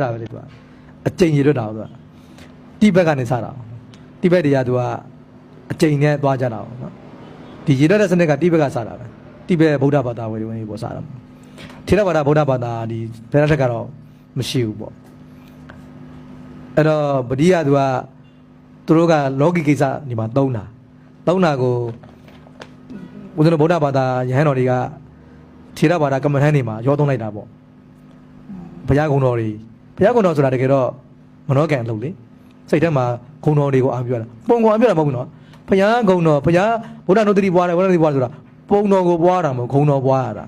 ဒါပဲလေသူကအကျိန်ရရွတ်တာသူကတိဘက်ကနေစတာတိဘက်တွေကသူကအကျိန်နဲ့သွားကြတာနော်ဒီရရွတ်တဲ့စနစ်ကတိဘက်ကစတာပဲတိဘက်ဗုဒ္ဓဘာသာဝင်ဝင်ပေါ်စတာထေရဘာသာဗုဒ္ဓဘာသာဒီဘယ်တစ်ထက်ကတော့မရှိဘူးပေါ့အဲ့တော့ဗတိယသူကသူတို့ကလောကီကိစ္စဒီမှာသုံးတာသုံးတာကိုဦးဇင်းတို့ဗုဒ္ဓဘာသာယဟန်တော်တွေကထေရဘာသာကမ္မထန်တွေမှာရောသုံးလိုက်တာပေါ့ဘုရားကုံတော်တွေ ဘုရားကုံတော်ဆိုတာတကယ်တော့မနောကံလုပ်လေစိတ်ထဲမှာကုံတော်တွေကိုအာပြောတာပုံကောင်အာပြောတာမဟုတ်ဘူးနော်ဘုရားကုံတော်ဘုရားဗုဒ္ဓနုတ္တိပွားတယ်ဗုဒ္ဓနုတ္တိပွားတယ်ဆိုတာပုံတော်ကိုပွားတာမဟုတ်ကုံတော်ပွားရတာ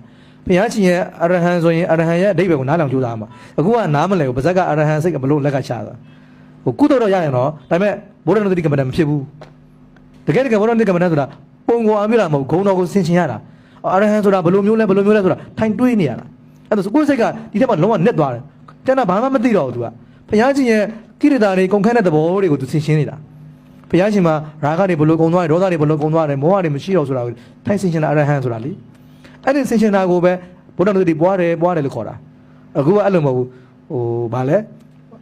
ဘုရားရှင်ရဲ့အရဟံဆိုရင်အရဟံရဲ့အဓိပ္ပာယ်ကိုနားလည်ကြိုးစားမှာအခုကနားမလည်ဘူးပါဇက်ကအရဟံစိတ်ကဘလို့လက်ကချတာဟိုကုသိုလ်တော့ရရင်တော့ဒါပေမဲ့ဗုဒ္ဓနုတ္တိကမ္မဋ္ဌာန်းမဖြစ်ဘူးတကယ်တကယ်ဗုဒ္ဓနုတ္တိကမ္မဋ္ဌာန်းဆိုတာပုံကောင်အာပြောတာမဟုတ်ဂုံတော်ကိုဆင်ခြင်ရတာအရဟံဆိုတာဘလို့မျိုးလဲဘလို့မျိုးလဲဆိုတာထိုင်တွေးနေရတာအဲ့ဒါဆိုကိုယ်စိတ်ကဒီထက်မှလုံးဝနက်သွားတယ် ကျန်တာဘာမှမသိတော့ဘူး तू ကဘုရားရှင်ရဲ့ကိရိတာတွေကုန်ခန့်တဲ့သဘောတွေကို तू သင်ရှင်းနေတာဘုရားရှင်မှာရာဂတွေဘလို့ကုန်သွားတယ်ဒေါသတွေဘလို့ကုန်သွားတယ်မောဟတွေမရှိတော့ဆိုတာကိုထိုင်ဆင်ရှင်းတာအရဟံဆိုတာလေအဲ့ဒီဆင်ရှင်းတာကိုပဲဘုရားတို့ဒီပွားတယ်ပွားတယ်လို့ခေါ်တာအခုကအဲ့လိုမဟုတ်ဘူးဟိုဘာလဲ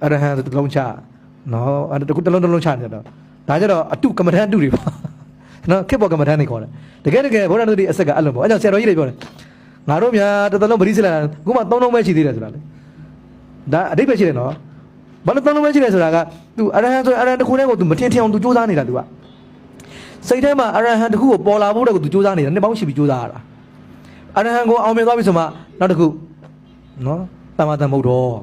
အရဟံတစ်လုံးချနော်အဲ့တကူတစ်လုံးတစ်လုံးချနေတော့ဒါကြတော့အတုကမ္မထန်အတုတွေပါနော်ခေတ်ပေါ်ကမ္မထန်တွေခေါ်တယ်တကယ်တကယ်ဘုရားတို့ဒီအဆက်ကအဲ့လိုပေါ့အဲ့ကြောင့်ဆရာတော်ကြီးတွေပြောတယ်ငါတို့များတစ်သလုံးပရိစ္ဆေလာအခုမှသုံးလုံးပဲရှိသေးတယ်ဆိုတာလေ ဒါအတိတ်ပဲရှိတယ်နော်ဘာလို့သုံးလုံးပဲရှိတယ်ဆိုတာက तू အရဟံဆိုရင်အရဟံတစ်ခုတည်းကို तू မထင်ထင်အောင် तू စူးစမ်းနေတာ तू ကစိတ်ထဲမှာအရဟံတစ်ခုကိုပေါ်လာဖို့တဲ့ကို तू စူးစမ်းနေတာနှစ်ပေါင်းရှိပြီစူးစမ်းရတာအရဟံကိုအောင်မြင်သွားပြီဆိုမှနောက်တစ်ခုနော်တမန်တန်မုတ်တော်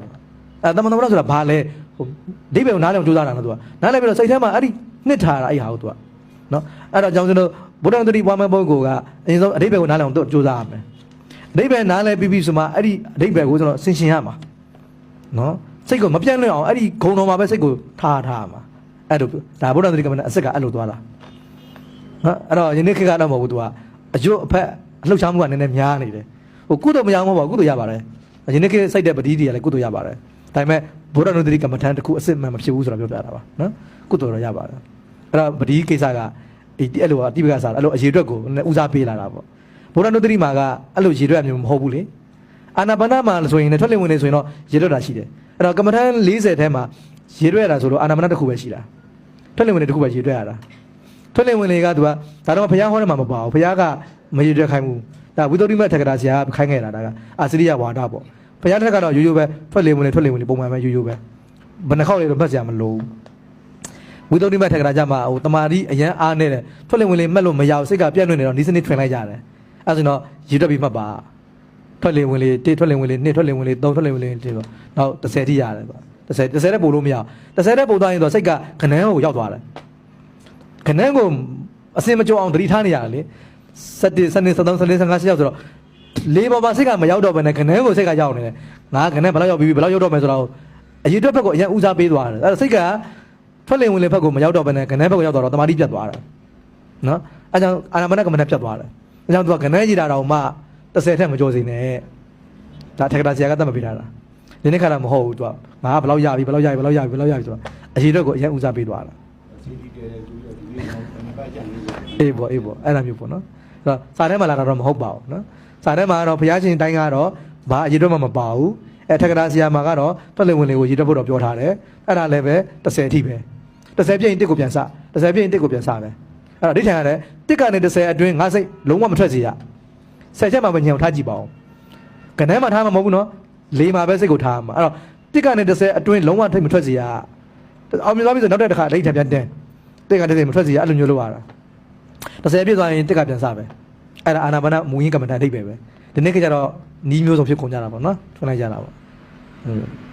အဲတမန်တန်မုတ်တော်ဆိုတာဘာလဲဟိုအတိတ်ပဲကိုနားလည်အောင်စူးစမ်းတာနော် तू ကနားလည်ပြီးတော့စိတ်ထဲမှာအဲ့ဒီနှစ်ထားတာအဲ့ဟာကို तू ကနော်အဲ့တော့ကြောင့်ကျွန်တော်ဘုရားတတိပွားမဲ့ပုဂ္ဂိုလ်ကအရင်ဆုံးအတိတ်ပဲကိုနားလည်အောင် तू စူးစမ်းရမယ်အတိတ်ပဲနားလည်ပြီးပြီဆိုမှအဲ့ဒီအတိတ်ပဲကိုကျွန်တော်ဆင်ရှင်းရမှာ နော်စိတ်ကိုမပြတ်လွင့်အောင်အဲ့ဒီဂုံတော်မှာပဲစိတ်ကိုထားထားမှာအဲ့လိုဒါဗုဒ္ဓသတိကမ္မနဲ့အစ်စ်ကအဲ့လိုသွားတာနော်အဲ့တော့ယနေ့ခေတ်ကတော့မဟုတ်ဘူး तू ကအကျိုးအဖက်အလှုပ်ရှားမှုကနည်းနည်းများနေတယ်ဟိုကုသိုလ်မရအောင်မဟုတ်ပါဘူးကုသိုလ်ရပါတယ်ယနေ့ခေတ်စိတ်တဲ့ပတိတွေကလည်းကုသိုလ်ရပါတယ်ဒါပေမဲ့ဗုဒ္ဓနုသတိကမ္မထန်တစ်ခုအစ်စ်မှန်မဖြစ်ဘူးဆိုတာပြောပြတာပါနော်ကုသိုလ်တော့ရပါတယ်အဲ့တော့ပတိကိစ္စကဒီအဲ့လိုအတိပကစားအဲ့လိုအရေးအတွက်ကိုဦးစားပေးလာတာပေါ့ဗုဒ္ဓနုသတိမှာကအဲ့လိုရေအတွက်မျိုးမဟုတ်ဘူးလေ အာနာပါနမှာဆိုရင်လည်းထွက်လင့်ဝင်နေဆိုရင်တော့ရေရွက်တာရှိတယ်အဲ့တော့ကမ္မထန်40ထဲမှာရေရွက်ရတာဆိုတော့အာနာပါနတစ်ခုပဲရှိတာထွက်လင့်ဝင်နေတစ်ခုပဲရေရွက်ရတာထွက်လင့်ဝင်တွေကသူကဒါတော့ဘုရားဟောတယ်မှာမပါဘူးဘုရားကမရေရွက်ခိုင်းဘူးဒါဝိသုဒ္ဓိမထက္ကရာဆရာကခိုင်းခဲ့တာဒါကအာစရိယဝါဒပေါ့ဘုရားထက်ကတော့ရိုးရိုးပဲထွက်လင့်ဝင်နေထွက်လင့်ဝင်နေပုံမှန်ပဲရိုးရိုးပဲဘယ်နှခေါက်လေတော့မှတ်စရာမလိုဘူးဝိသုဒ္ဓိမထက္ကရာကြမှာဟိုတမာတိအရန်အားနေတယ်ထွက်လင့်ဝင်လေမှတ်လို့မရဘူးစိတ်ကပြတ်လွင့်နေတော့ဒီစနစ်ထွင်လိုက်ကြတယ်အဲဒါဆိုတော့ရေတွက်ပြီးမှတ်ပါ ထွက်လေဝင်လေတေးထွက်လေဝင်လေနှစ်ထွက်လေဝင်လေသုံးထွက်လေဝင်လေတေးပေါ့နောက်30ထိရတယ်ပေါ့30 30တဲ့ပို့လို့မရဘူး30တဲ့ပို့သွားရင်တော့စိတ်ကခနန်းကိုရောက်သွားတယ်ခနန်းကိုအစင်မကြောအောင်သတိထားနေရတယ်လေ7 7 7 7 5 6ရောက်ဆိုတော့လေးပေါ်မှာစိတ်ကမရောက်တော့ဘဲနဲ့ခနန်းကိုစိတ်ကရောက်နေတယ်ငါခနန်းဘယ်လောက်ရောက်ပြီးဘယ်လောက်ရောက်တော့မယ်ဆိုတော့အရေးအတွက်ဘက်ကိုအရင်ဦးစားပေးသွားတယ်အဲ့ဒါစိတ်ကထွက်လေဝင်လေဘက်ကိုမရောက်တော့ဘဲနဲ့ခနန်းဘက်ကိုရောက်တော့တမာတိပြတ်သွားတယ်နော်အဲကြောင့်အာနာမနကမနပြတ်သွားတယ်အဲကြောင့်သူကခနန်းကြီးတာတော့မှ 30ထက်မကျော်စေနဲ့ဒါထက်ကတာဆရာကတတ်မပေးတာလားဒီနေ့ခါတော့မဟုတ်ဘူးသူကငါကဘယ်လောက်ရပြီဘယ်လောက်ရပြီဘယ်လောက်ရပြီဘယ်လောက်ရပြီဆိုတော့အရေးတော့ကိုအရင်ဦးစားပေးသွားတာစီဒီတဲတဲ့သူရဒီလေးတော့ဘယ်ပတ်ကြံနေလဲအေးပေါ့အေးပေါ့အဲ့လိုမျိုးပေါ့နော်အဲ့တော့စာထဲမှာလာတာတော့မဟုတ်ပါဘူးနော်စာထဲမှာတော့ဘုရားရှင်တိုင်းကတော့ဘာအရေးတော့မှမပါဘူးအဲထက်ကတာဆရာမှာကတော့ပတ်လည်ဝင်လေးကိုရေးတော့ဖို့တော့ပြောထားတယ်အဲ့ဒါလည်းပဲ30အထိပဲ30ပြည့်ရင်တစ်ကိုပြန်စ30ပြည့်ရင်တစ်ကိုပြန်စပဲအဲ့တော့ဒိဋ္ဌံရတယ်တစ်ကနေ30အတွင်းငါစိတ်လုံးဝမထွက်စေရ ဆယ်ချက်မှမညံထားကြည့်ပါဦးကနန်းမှာထားမှာမဟုတ်ဘူးနော်လေးမှာပဲစိတ်ကိုထားမှာအဲ့တော့တစ်ကနေ30အတွင်းလုံးဝထိတ်မထွက်စီရအောင်မြင်သွားပြီဆိုနောက်တစ်ခါဒိတ်ထပြန်တင်းတစ်ကနေ30မထွက်စီရအဲ့လိုမျိုးလုပ်ရတာ30ပြည့်သွားရင်တစ်ကပြန်စပဲအဲ့ဒါအာနာပါနမူရင်းကမ္မဋ္ဌာန်းဒိတ်ပဲပဲဒီနေ့ကကျတော့နီးမျိုးစုံဖြစ်ကုန်ကြတာပေါ့နော်ထွန်းလိုက်ကြတာပေါ့ဟုတ်